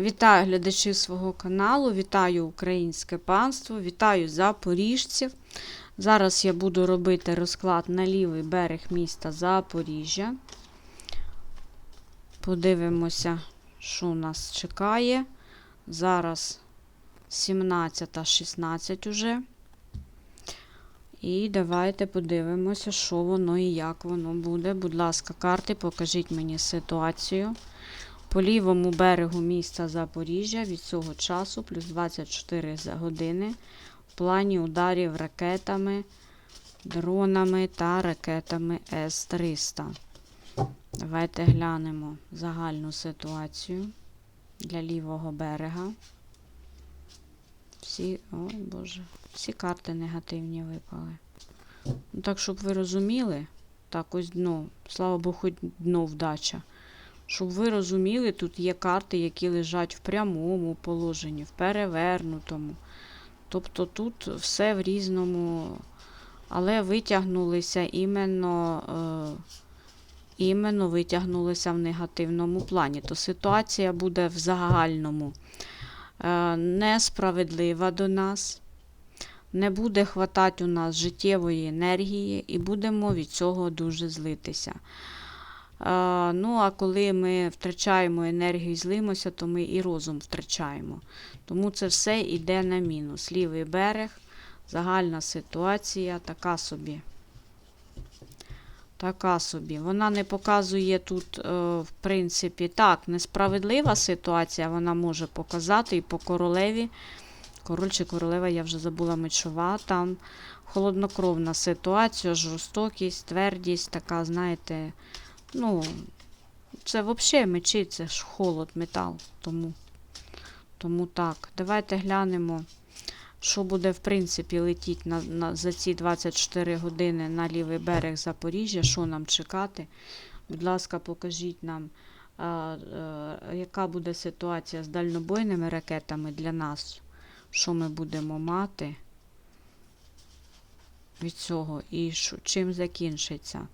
Вітаю глядачів свого каналу, вітаю українське панство, вітаю запоріжців. Зараз я буду робити розклад на лівий берег міста Запоріжжя. Подивимося, що нас чекає. Зараз 17.16 уже. І давайте подивимося, що воно і як воно буде. Будь ласка, карти, покажіть мені ситуацію. По лівому берегу міста Запоріжжя від цього часу плюс 24 за години в плані ударів ракетами, дронами та ракетами С-300. Давайте глянемо загальну ситуацію для лівого берега. Всі, ой Боже, всі карти негативні випали. Ну, так, щоб ви розуміли, так ось дно, слава Богу, дно вдача. Щоб ви розуміли, тут є карти, які лежать в прямому положенні, в перевернутому. Тобто тут все в різному, але витягнулися іменно, е, іменно витягнулися в негативному плані. То ситуація буде в загальному е, несправедлива до нас. Не буде хватати у нас життєвої енергії, і будемо від цього дуже злитися. Ну, а коли ми втрачаємо енергію і злимося, то ми і розум втрачаємо. Тому це все йде на мінус. Лівий берег, загальна ситуація, така собі. Така собі. Вона не показує тут, е, в принципі, так, несправедлива ситуація, вона може показати і по королеві. Король чи королева, я вже забула мечова. Там холоднокровна ситуація, жорстокість, твердість, така, знаєте, ну, це взагалі мечі, це ж холод, метал. Тому, тому так. Давайте глянемо, що буде, в принципі, летіть на, на, за ці 24 години на лівий берег Запоріжжя, що нам чекати. Будь ласка, покажіть нам, а, а, яка буде ситуація з дальнобойними ракетами для нас, що ми будемо мати від цього і що, чим закінчиться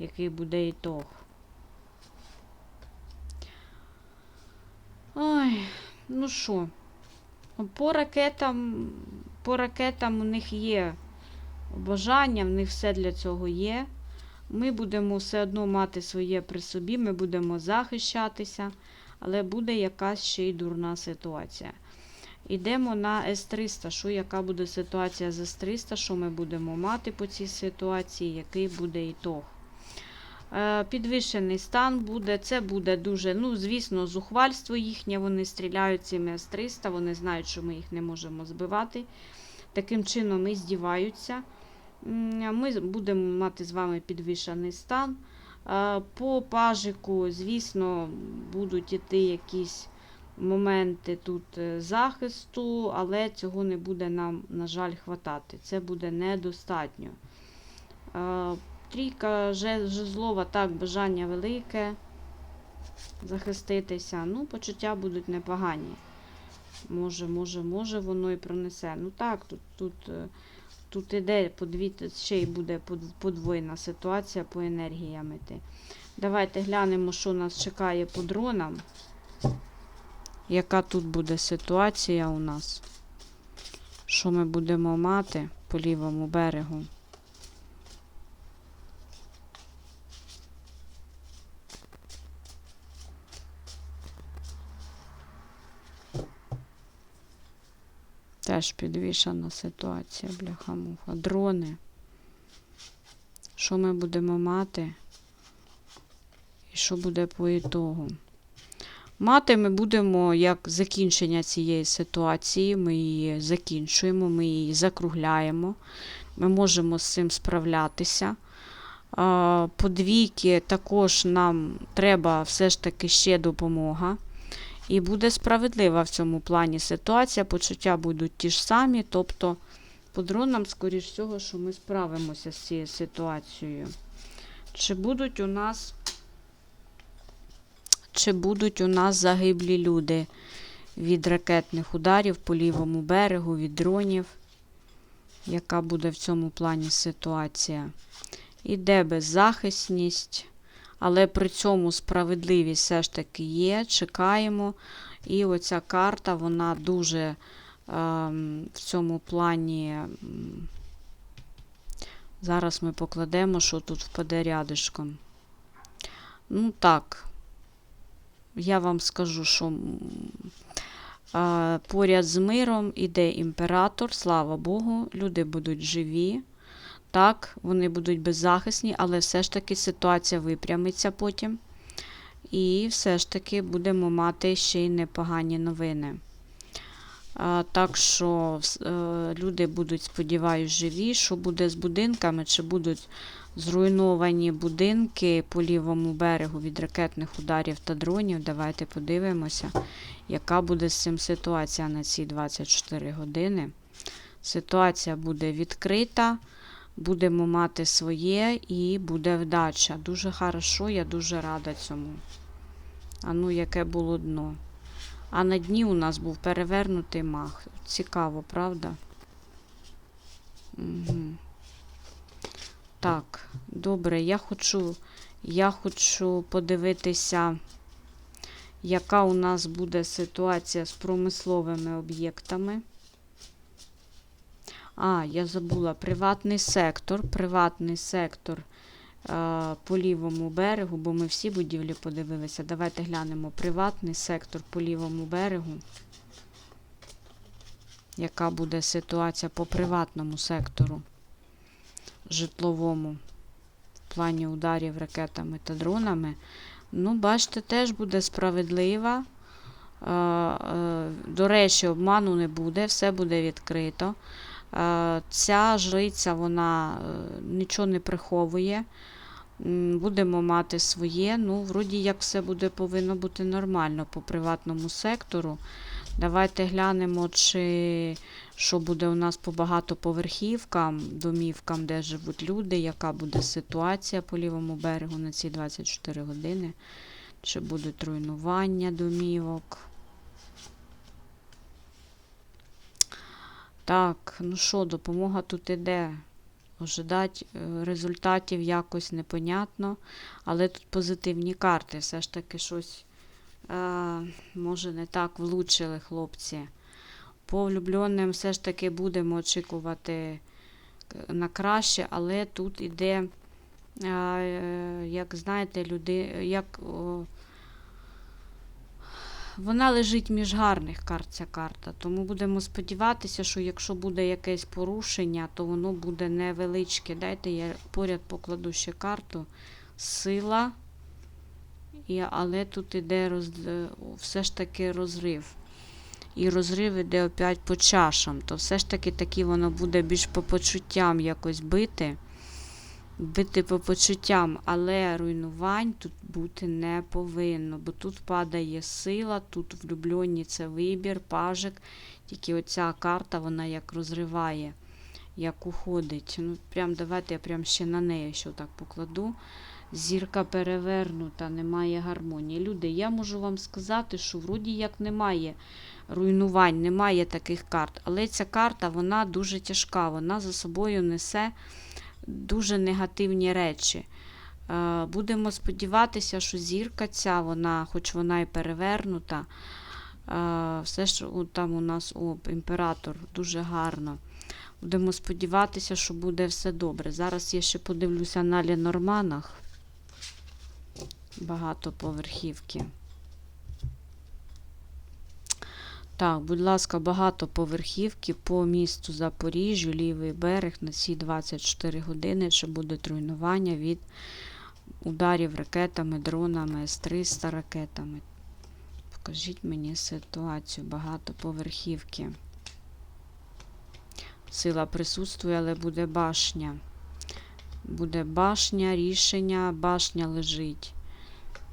який буде ітог. Ой, ну що, по ракетам, по ракетам у них є бажання, в них все для цього є. Ми будемо все одно мати своє при собі, ми будемо захищатися, але буде якась ще й дурна ситуація. Йдемо на С-300. Що яка буде ситуація з С-300, що ми будемо мати по цій ситуації, який буде ітог. Е, підвищений стан буде. Це буде дуже, ну, звісно, зухвальство їхнє. Вони стріляють цими С-300, вони знають, що ми їх не можемо збивати. Таким чином, і здіваються. Ми будемо мати з вами підвищений стан. Е, по пажику, звісно, будуть іти якісь моменти тут е, захисту, але цього не буде нам, на жаль, хватати. Це буде недостатньо. Трійка жезлова, так, бажання велике. Захиститися. Ну, почуття будуть непогані. Може, може, може, воно і пронесе. Ну так, тут тут, е, тут іде подві, ще й буде подвоєна ситуація по енергіям іти. Давайте глянемо, що нас чекає по дронам. Яка тут буде ситуація у нас? Що ми будемо мати по лівому берегу? Теж підвішана ситуація, бляха-муха. Дрони. Що ми будемо мати? І що буде по ітогу? Мати ми будемо як закінчення цієї ситуації. Ми її закінчуємо, ми її закругляємо. Ми можемо з цим справлятися. Подвійки також нам треба все ж таки ще допомога. І буде справедлива в цьому плані ситуація, почуття будуть ті ж самі. Тобто, по дронам, скоріш всього, що ми справимося з цією ситуацією. Чи будуть у нас чи будуть у нас загиблі люди від ракетних ударів по лівому берегу, від дронів? Яка буде в цьому плані ситуація? Іде беззахисність, Але при цьому справедливість все ж таки є. Чекаємо. І оця карта, вона дуже ем, в цьому плані. Зараз ми покладемо, що тут впаде рядишком. Ну так, я вам скажу, що м, поряд з миром іде імператор, слава Богу, люди будуть живі. Так, вони будуть беззахисні, але все ж таки ситуація випрямиться потім. І все ж таки будемо мати ще й непогані новини. Так що е, люди будуть, сподіваюсь, живі. Що буде з будинками? Чи будуть зруйновані будинки по лівому берегу від ракетних ударів та дронів? Давайте подивимося, яка буде з цим ситуація на ці 24 години. Ситуація буде відкрита. Будемо мати своє і буде вдача. Дуже хорошо, я дуже рада цьому. А ну, яке було дно. А на дні у нас був перевернутий мах. Цікаво, правда? Угу. Так, добре, я хочу, я хочу подивитися, яка у нас буде ситуація з промисловими об'єктами. А, я забула, приватний сектор. Приватний сектор е, по лівому берегу, бо ми всі будівлі подивилися. Давайте глянемо приватний сектор по лівому берегу. Яка буде ситуація по приватному сектору житловому в плані ударів ракетами та дронами? Ну, бачите, теж буде справедлива. Е, е, До речі, обману не буде, все буде відкрито. Е, Ця жриця, вона е, нічого не приховує. Будемо мати своє. Ну, вроді як все буде повинно бути нормально по приватному сектору. Давайте глянемо, чи що буде у нас по багатоповерхівкам, домівкам, де живуть люди, яка буде ситуація по лівому берегу на ці 24 години. Чи будуть руйнування домівок. Так, ну що, допомога тут іде. Ожидать е, результатів якось непонятно. Але тут позитивні карти. Все ж таки щось, е, може, не так влучили хлопці. По влюбленим все ж таки будемо очікувати е, на краще, але тут іде, е, як знаєте, люди, як. О, вона лежить між гарних карт, ця карта. Тому будемо сподіватися, що якщо буде якесь порушення, то воно буде невеличке. Дайте я поряд покладу ще карту. Сила. І, але тут іде роз, е, все ж таки розрив. І розрив іде опять по чашам. То все ж таки таки воно буде більш по почуттям якось бити. Бити по почуттям, але руйнувань тут бути не повинно, бо тут падає сила, тут влюблені це вибір, пажик. Тільки оця карта, вона як розриває, як уходить. Ну, прям давайте я прям ще на неї що так покладу. Зірка перевернута, немає гармонії. Люди, я можу вам сказати, що вроді як немає руйнувань, немає таких карт. Але ця карта вона дуже тяжка, вона за собою несе дуже негативні речі. Е, Будемо сподіватися, що зірка ця, вона, хоч вона і перевернута, е, все ж там у нас о, імператор дуже гарно. Будемо сподіватися, що буде все добре. Зараз я ще подивлюся на Ленорманах. Багатоповерхівки. Так, будь ласка, багатоповерхівки по місту Запоріжжю, лівий берег на ці 24 години, чи будуть руйнування від ударів ракетами, дронами, С-300 ракетами. Покажіть мені ситуацію багатоповерхівки. Сила присутствує, але буде башня. Буде башня, рішення, башня лежить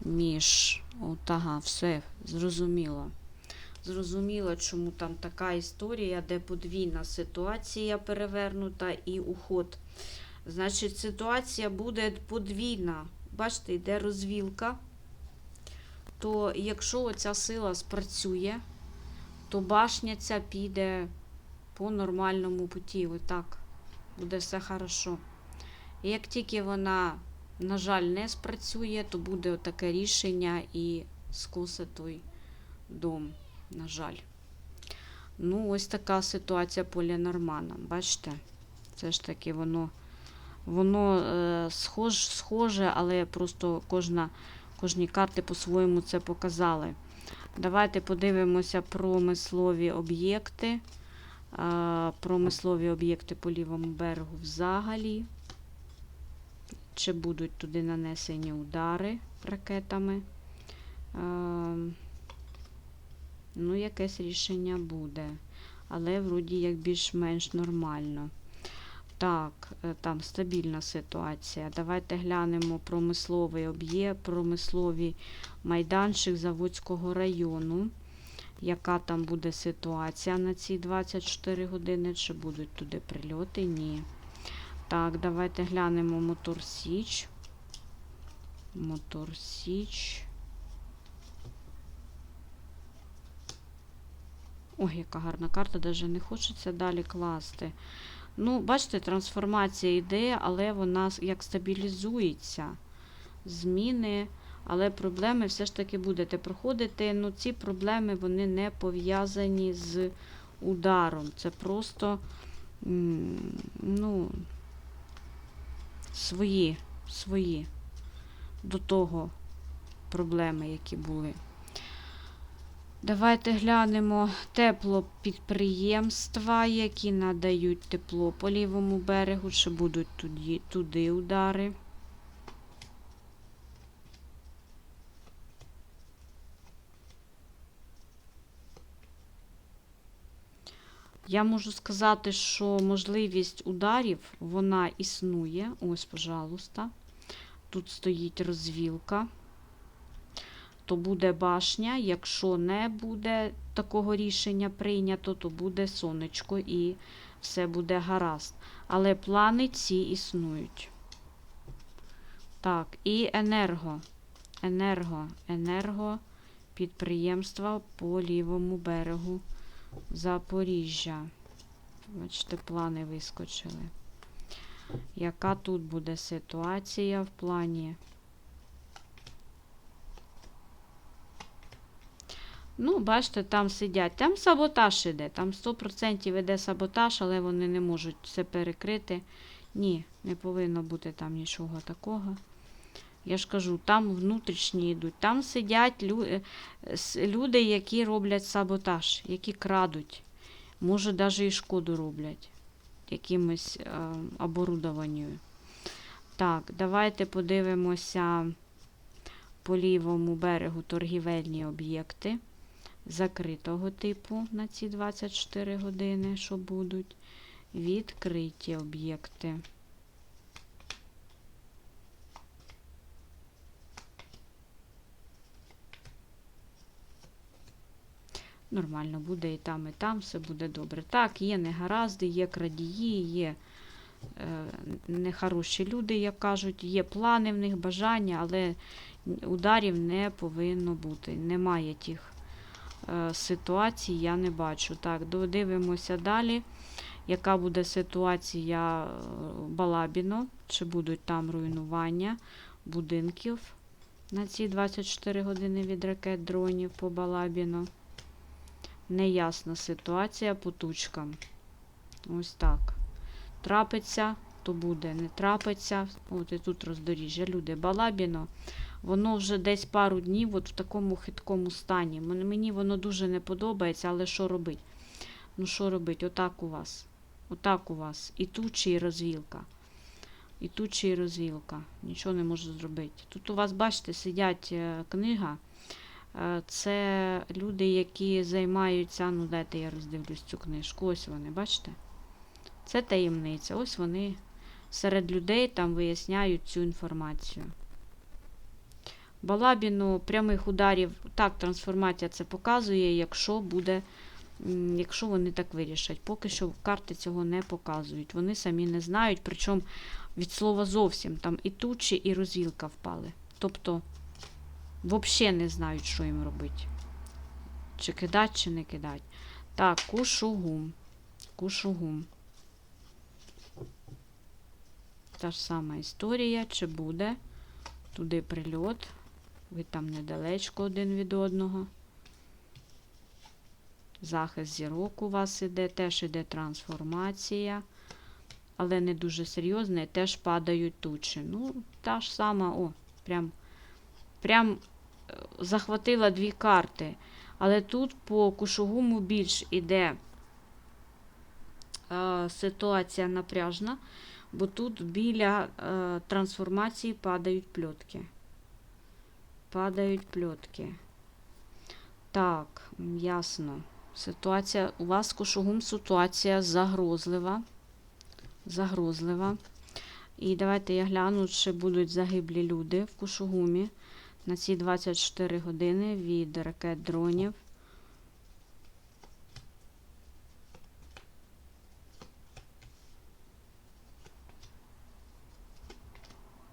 між. От, ага, все, зрозуміло. Зрозуміло, чому там така історія, де подвійна ситуація перевернута і уход. Значить, ситуація буде подвійна. Бачите, йде розвілка. То якщо оця сила спрацює, то башня ця піде по нормальному путі. Отак. Буде все хорошо. І як тільки вона на жаль, не спрацює, то буде таке рішення і скосе той дом, на жаль. Ну, ось така ситуація по Ленорманам. Бачите? Це ж таки воно, воно е, схож, схоже, але просто кожна, кожні карти по-своєму це показали. Давайте подивимося промислові об'єкти. Е, промислові об'єкти по лівому берегу взагалі. Чи будуть туди нанесені удари ракетами? Е, ну, якесь рішення буде. Але вроді як більш-менш нормально. Так, е, там стабільна ситуація. Давайте глянемо промисловий об'єкт, промисловий майданчик Заводського району. Яка там буде ситуація на ці 24 години? Чи будуть туди прильоти? Ні. Так, давайте глянемо Мотор Січ. Мотор Січ. Ой, яка гарна карта, навіть не хочеться далі класти. Ну, бачите, трансформація йде, але вона як стабілізується. Зміни, але проблеми все ж таки будете проходити. Ну, ці проблеми вони не пов'язані з ударом. Це просто ну, свої, свої до того проблеми, які були. Давайте глянемо теплопідприємства, які надають тепло по лівому берегу, чи будуть туди, туди удари. Я можу сказати, що можливість ударів вона існує. Ось, пожалуйста. Тут стоїть розвілка то буде башня. Якщо не буде такого рішення прийнято, то буде сонечко і все буде гаразд. Але плани ці існують. Так, і енерго. Енерго, енерго підприємства по лівому берегу Запоріжжя. Бачите, плани вискочили. Яка тут буде ситуація в плані? Ну, бачите, там сидять. Там саботаж іде. Там 100% іде саботаж, але вони не можуть це перекрити. Ні, не повинно бути там нічого такого. Я ж кажу, там внутрішні йдуть. Там сидять е, люди, які роблять саботаж, які крадуть. Може, навіть і шкоду роблять якимось е, оборудованню. Так, давайте подивимося по лівому берегу торгівельні об'єкти закритого типу на ці 24 години, що будуть. Відкриті об'єкти. Нормально буде і там, і там, все буде добре. Так, є негаразди, є крадії, є е, нехороші люди, як кажуть, є плани в них, бажання, але ударів не повинно бути. Немає тих е, ситуацій, я не бачу. Так, додивимося далі. Яка буде ситуація е, Балабіно? Чи будуть там руйнування будинків на ці 24 години від ракет дронів по Балабіно? Неясна ситуація по тучкам. Ось так. Трапиться, то буде, не трапиться. От і тут роздоріжжя. Люди, Балабіно, воно вже десь пару днів от в такому хиткому стані. Мені воно дуже не подобається, але що робить? Ну, що робить? Отак у вас. Отак у вас. І тучі, і розвілка. І тучі, і розвілка. Нічого не можу зробити. Тут у вас, бачите, сидять е, книга. Е, Це люди, які займаються. Ну, дайте я роздивлюсь цю книжку. Ось вони, бачите? Це таємниця. Ось вони серед людей там виясняють цю інформацію. Балабіну прямих ударів, так, трансформація це показує, якщо буде, якщо вони так вирішать. Поки що карти цього не показують. Вони самі не знають, причому від слова зовсім там і тучі, і розвілка впали. Тобто, взагалі не знають, що їм робити. Чи кидать, чи не кидать. Так, кушугум. Кушугум. Та ж сама історія, чи буде туди прильот. Ви там недалечко один від одного. Захист зірок у вас іде, теж іде трансформація, але не дуже серйозна, і теж падають тучі. Ну, та ж сама, о, прям, прям е, захватила дві карти. Але тут по кушугуму більш іде е, ситуація напряжна, бо тут біля е, трансформації падають пльотки. Падають пльотки. Так, ясно. Ситуація, у вас кушугум ситуація загрозлива. Загрозлива. І давайте я гляну, чи будуть загиблі люди в кушугумі на ці 24 години від ракет дронів.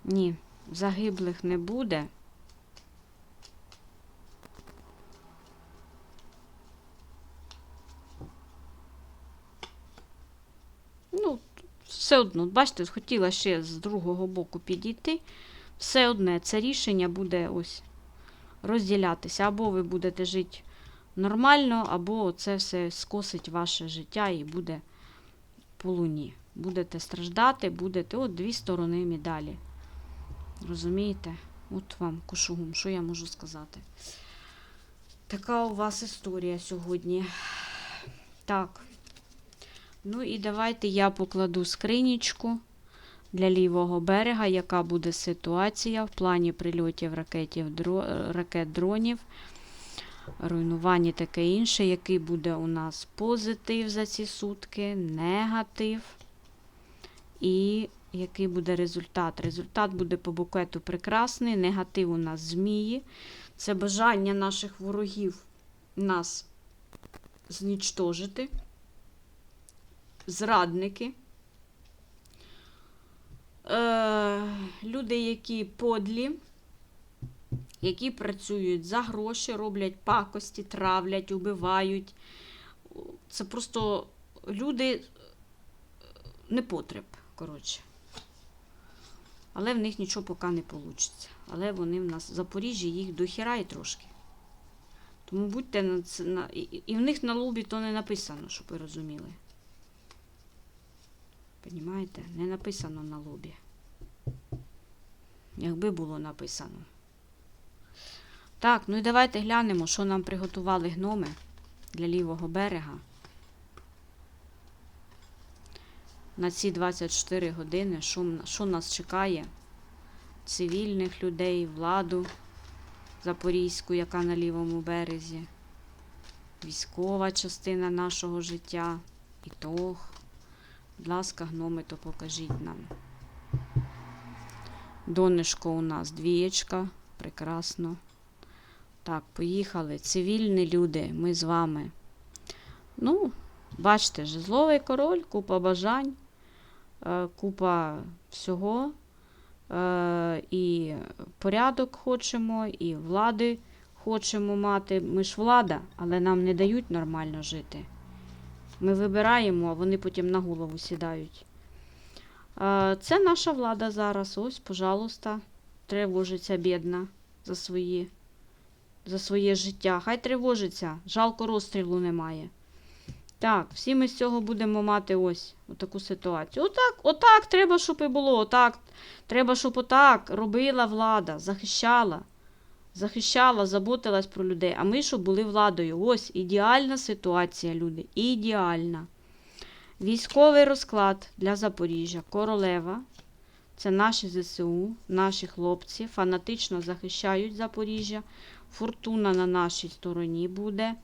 Ні, загиблих не буде. Ну, все одно, бачите, хотіла ще з другого боку підійти. Все одне це рішення буде ось розділятися. Або ви будете жити нормально, або це все скосить ваше життя і буде по луні. Будете страждати, будете от дві сторони медалі. Розумієте? От вам кушугум, що я можу сказати. Така у вас історія сьогодні. Так. Ну і давайте я покладу скринічку для лівого берега, яка буде ситуація в плані прильотів ракетів, ракет дронів, руйнування таке інше, який буде у нас позитив за ці сутки, негатив. І який буде результат? Результат буде по букету прекрасний, негатив у нас змії. Це бажання наших ворогів нас знічтожити. Зрадники. Е, люди, які подлі, які працюють за гроші, роблять пакості, травлять, убивають. Це просто люди непотреб, коротше. Але в них нічого поки не вийде. Але вони в нас в Запоріжжі їх дохіра і трошки. Тому будьте на це. І, в них на лобі то не написано, щоб ви розуміли. Понімаєте? Не написано на лобі. Якби було написано. Так, ну і давайте глянемо, що нам приготували гноми для лівого берега. На ці 24 години, що, що нас чекає? Цивільних людей, владу запорізьку, яка на лівому березі, військова частина нашого життя, ітог. Будь ласка, гноми, то покажіть нам. Донечко у нас двієчка. Прекрасно. Так, поїхали. Цивільні люди, ми з вами. Ну, бачите, жезловий король, купа бажань, е, купа всього. Е, і порядок хочемо, і влади хочемо мати. Ми ж влада, але нам не дають нормально жити. Ми вибираємо, а вони потім на голову сідають. Це наша влада зараз. Ось, пожалуйста, тривожиться бідна за свої, за своє життя. Хай тривожиться, жалко розстрілу немає. Так, всі ми з цього будемо мати ось таку ситуацію. Отак, отак треба, щоб і було. Отак. Треба, щоб отак робила влада, захищала. Захищала, заботилась про людей. А ми, щоб були владою. Ось ідеальна ситуація, люди. Ідеальна. Військовий розклад для Запоріжжя. Королева. Це наші ЗСУ, наші хлопці фанатично захищають Запоріжжя. Фортуна на нашій стороні буде.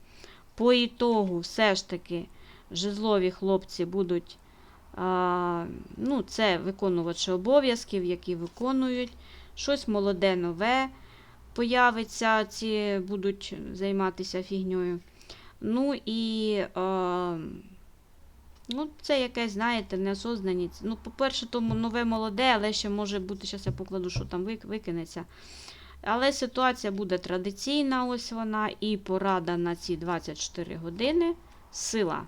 По ітогу, все ж таки, жезлові хлопці будуть. А, ну, це виконувачі обов'язків, які виконують. Щось молоде, нове появиться, ці будуть займатися фігньою. Ну і е, ну, це якесь, знаєте, неосознаність. Ну, по-перше, тому нове молоде, але ще може бути, зараз я покладу, що там викинеться. Але ситуація буде традиційна, ось вона, і порада на ці 24 години. Сила.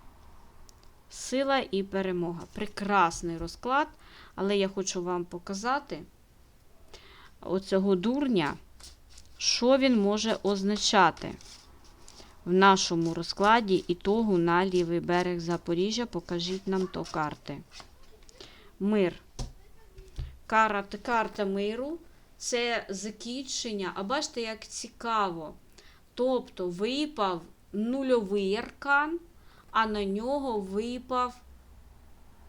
Сила і перемога. Прекрасний розклад, але я хочу вам показати. оцього дурня, що він може означати в нашому розкладі ітогу на лівий берег Запоріжжя. Покажіть нам то карти. Мир. Карта, карта миру це закінчення. А бачите, як цікаво. Тобто випав нульовий аркан, а на нього випав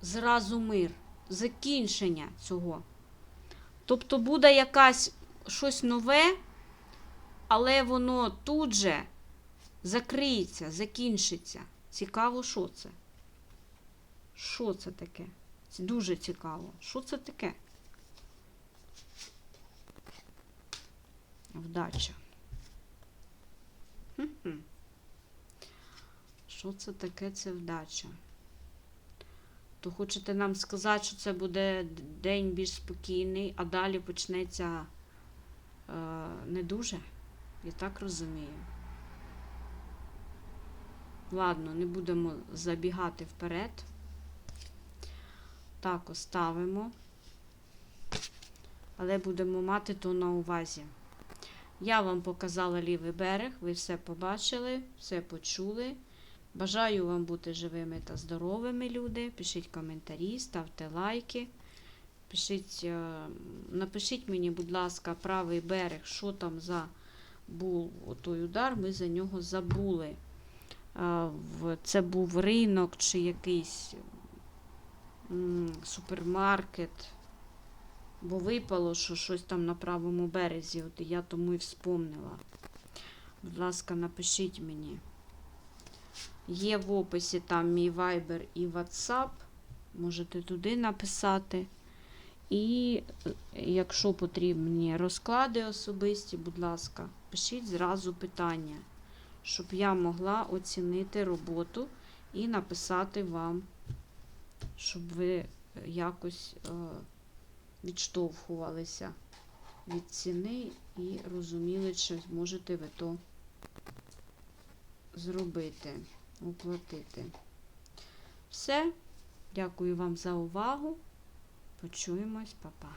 зразу мир. Закінчення цього. Тобто буде якась щось нове, але воно тут же закриється, закінчиться. Цікаво, що це? Що це таке? Це дуже цікаво. Що це таке? Вдача. Що це таке? Це вдача. То хочете нам сказати, що це буде день більш спокійний, а далі почнеться е, не дуже? Я так розумію. Ладно, не будемо забігати вперед. Так, оставимо. Але будемо мати то на увазі. Я вам показала лівий берег, ви все побачили, все почули. Бажаю вам бути живими та здоровими, люди. Пишіть коментарі, ставте лайки. Пишіть, е, напишіть мені, будь ласка, правий берег, що там за був той удар, ми за нього забули. Це був ринок чи якийсь супермаркет. Бо випало, що щось там на правому березі, от я тому і вспомнила. Будь ласка, напишіть мені. Є в описі там мій Viber і WhatsApp. Можете туди написати. І е, якщо потрібні розклади особисті, будь ласка, пишіть зразу питання, щоб я могла оцінити роботу і написати вам, щоб ви е, якось е, відштовхувалися від ціни і розуміли, чи зможете ви то зробити, оплатити. Все. Дякую вам за увагу. Почуємось, па-па.